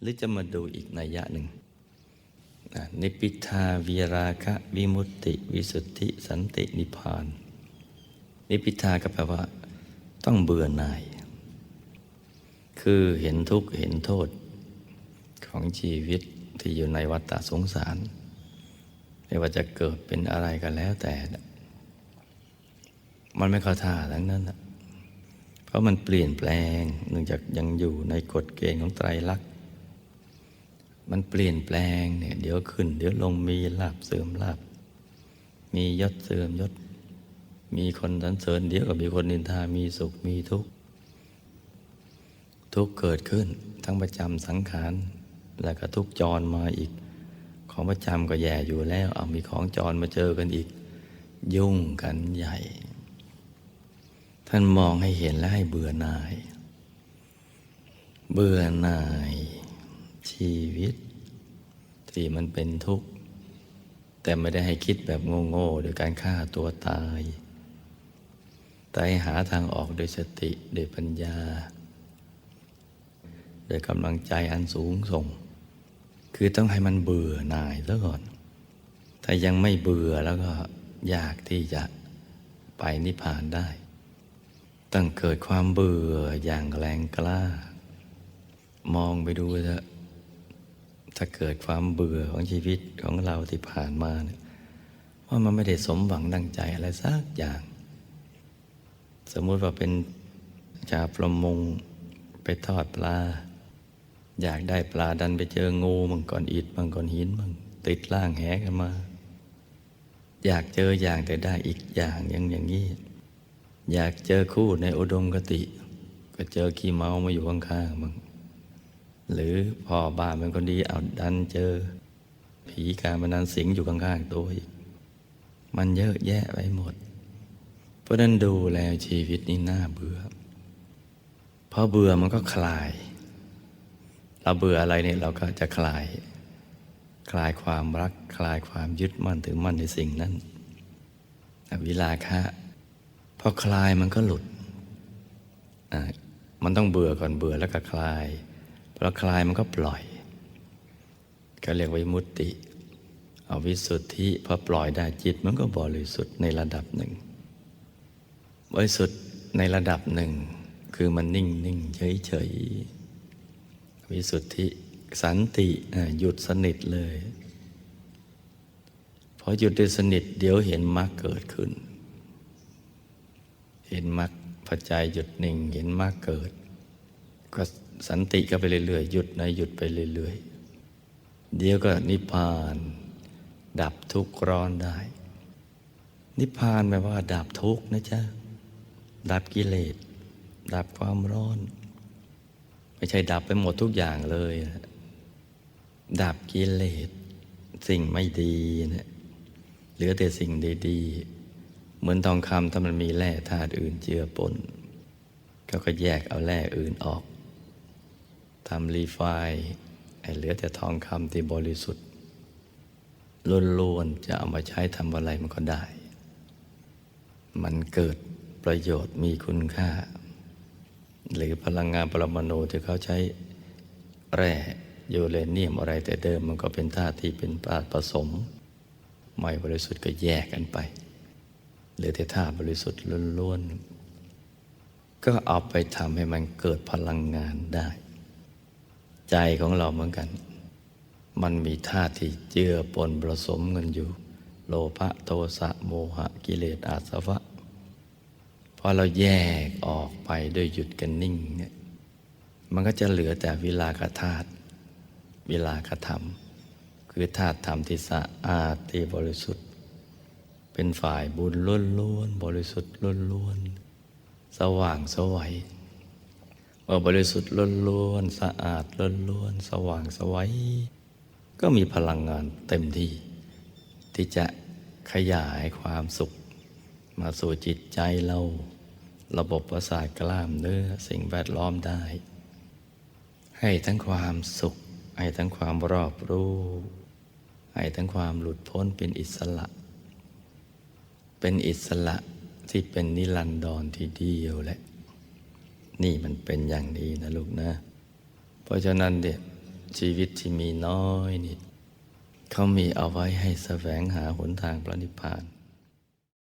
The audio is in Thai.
หรือจะมาดูอีกนัยยะหนึ่งนิพิทาวีราคะวิมุตติ วิสุทธิ สันตินิพาน นิพิทาก็แปลว่า ต้องเบื่อหน่าย คือเห็นทุกข์เห็นโทษของชีวิตที่อยู่ในวัฏฏะสงสาร ไม่ว่าจะเกิดเป็นอะไรก็แล้วแต่ มันไม่เข้าท่าทั้งนั้นเพราะมันเปลี่ยนแปลงเนื่องจากยังอยู่ในกฎเกณฑ์ของไตรลักษณ์ มันเปลี่ยนแปลงเนี่ย เดี๋ยวขึ้น เดี๋ยวลงมีลาบเสื่อมลาบ มียศเสื่อมยศ มีคนสรรเสริญ เดี๋ยวก็มีคนนินทา มีสุขมีทุกข์ทุกข์เกิดขึ้น ทั้งประจำสังขารแล้วก็ทุกจรมาอีก ของประจำก็แย่อยู่แล้ว เอามีของจรมาเจอกันอีก ยุ่งกันใหญ่ ท่านมองให้เห็นและให้เบื่อหน่าย เบื่อหน่าย ชีวิต ที่มันเป็นทุกข์ แต่ไม่ได้ให้คิดแบบโง่ๆโดยการฆ่าตัวตาย แต่ให้หาทางออกโดยสติโดยปัญญา โดยกำลังใจอันสูงส่ง คือต้องให้มันเบื่อหน่ายซะก่อน ถ้ายังไม่เบื่อแล้วก็ยากที่จะไปนิพพานได้ต้องเกิดความเบื่ออย่างแรงกล้า มองไปดูเถอะ ถ้าเกิดความเบื่อของชีวิตของเราที่ผ่านมาเนี่ยว่ามันไม่ได้สมหวังดังใจอะไรสักอย่าง สมมุติว่าเป็นชาวประมงไปทอดปลา อยากได้ปลาดันไปเจองูมังกรอิดมังกรหินมังติดล่างแหกันมา อยากเจออย่างแต่ได้อีกอย่างอย่างอย่างนี้ อยากเจอคู่ในอุดมกติ ก็เจอขี้เมามาอยู่ข้างๆมัง หรือพ่อบ้านเป็นคนดีเอาดันเจอ ผีการมันนันสิงอยู่ข้างๆตัวอีก มันเยอะแยะไปหมด เพราะนั้นดูแลชีวิตนี่น่าเบื่อพอเบื่อมันก็คลาย เราเบื่ออะไรเนี่ยเราก็จะคลาย คลายความรัก คลายความยึดมั่นถือมั่นในสิ่งนั้นวิลาคะพอคลายมันก็หลุด มันต้องเบื่อก่อนเบื่อแล้วก็คลาย พอคลายมันก็ปล่อย ก็เรียกวิมุตติ เอาวิสุทธิพอปล่อยได้จิตมันก็บริสุทธิ์ในระดับหนึ่ง บริสุทธิ์ในระดับหนึ่ง คือมันนิ่งนิ่งเฉยเฉยวิสุทธิสันติหยุดสนิทเลยพอหยุดได้สนิทเดี๋ยวเห็นมรรคเกิดขึ้น เห็นมรรคพอใจหยุดนิ่งเห็นมรรคเกิด ก็สันติก็ไปเรื่อยๆหยุดนะหยุดไปเรื่อยๆเดี๋ยวก็นิพพาน ดับทุกข์ร้อนได้ นิพพานแปลว่า ดับทุกข์นะจ๊ะดับกิเลส ดับความร้อน ไม่ใช่ดับไปหมดทุกอย่างเลย ดับกิเลส สิ่งไม่ดีนะเหลือแต่สิ่งดีๆ เหมือนทองคำถ้ามันมีแร่ธาตุอื่นเจือปนก็ก็แยกเอาแร่อื่นออก ทำรีไฟเหลือแต่ทองคำที่บริสุทธิ์ล้วนๆจะเอามาใช้ทำอะไรมันก็ได้ มันเกิดประโยชน์มีคุณค่า หรือพลังงานปรมาณูที่เขาใช้แร่ยูเรเนียมอะไรแต่เดิมมันก็เป็นธาตุที่เป็นปาผสม ไม่บริสุทธิ์ก็แยกกันไปเหลือแต่ธาตุบริสุทธิ์ล้วนๆก็เอาไปทำให้มันเกิดพลังงานได้ ใจของเราเหมือนกัน มันมีธาตุที่เจือปนผสมกันอยู่ โลภะโทสะโมหะกิเลสอาสวะพอเราแยกออกไปด้วยหยุดกันนิ่งเนี่ยมันก็จะเหลือแต่วิลากธาตุวิลากธรรม คือธาตุธรรมที่สะอาดที่บริสุทธิ์ เป็นฝ่ายบุญล้วนๆบริสุทธิ์ล้วนๆสว่างสวัย เมื่อบริสุทธิ์ล้วนๆสะอาดล้วนๆสว่างสวัยก็มีพลังงานเต็มที่ ที่จะขยายความสุข มาสู่จิตใจเรา ระบบประสาทกล้ามเนื้อสิ่งแวดล้อมได้ ให้ทั้งความสุข ให้ทั้งความรอบรู้ ให้ทั้งความหลุดพ้นเป็นอิสระ เป็นอิสระที่เป็นนิรันดรทีเดียวแหละ นี่มันเป็นอย่างนี้นะลูกนะ เพราะฉะนั้นเด็กชีวิตที่มีน้อยนิดเขามีเอาไว้ให้แสวงหาหนทางพระนิพพาน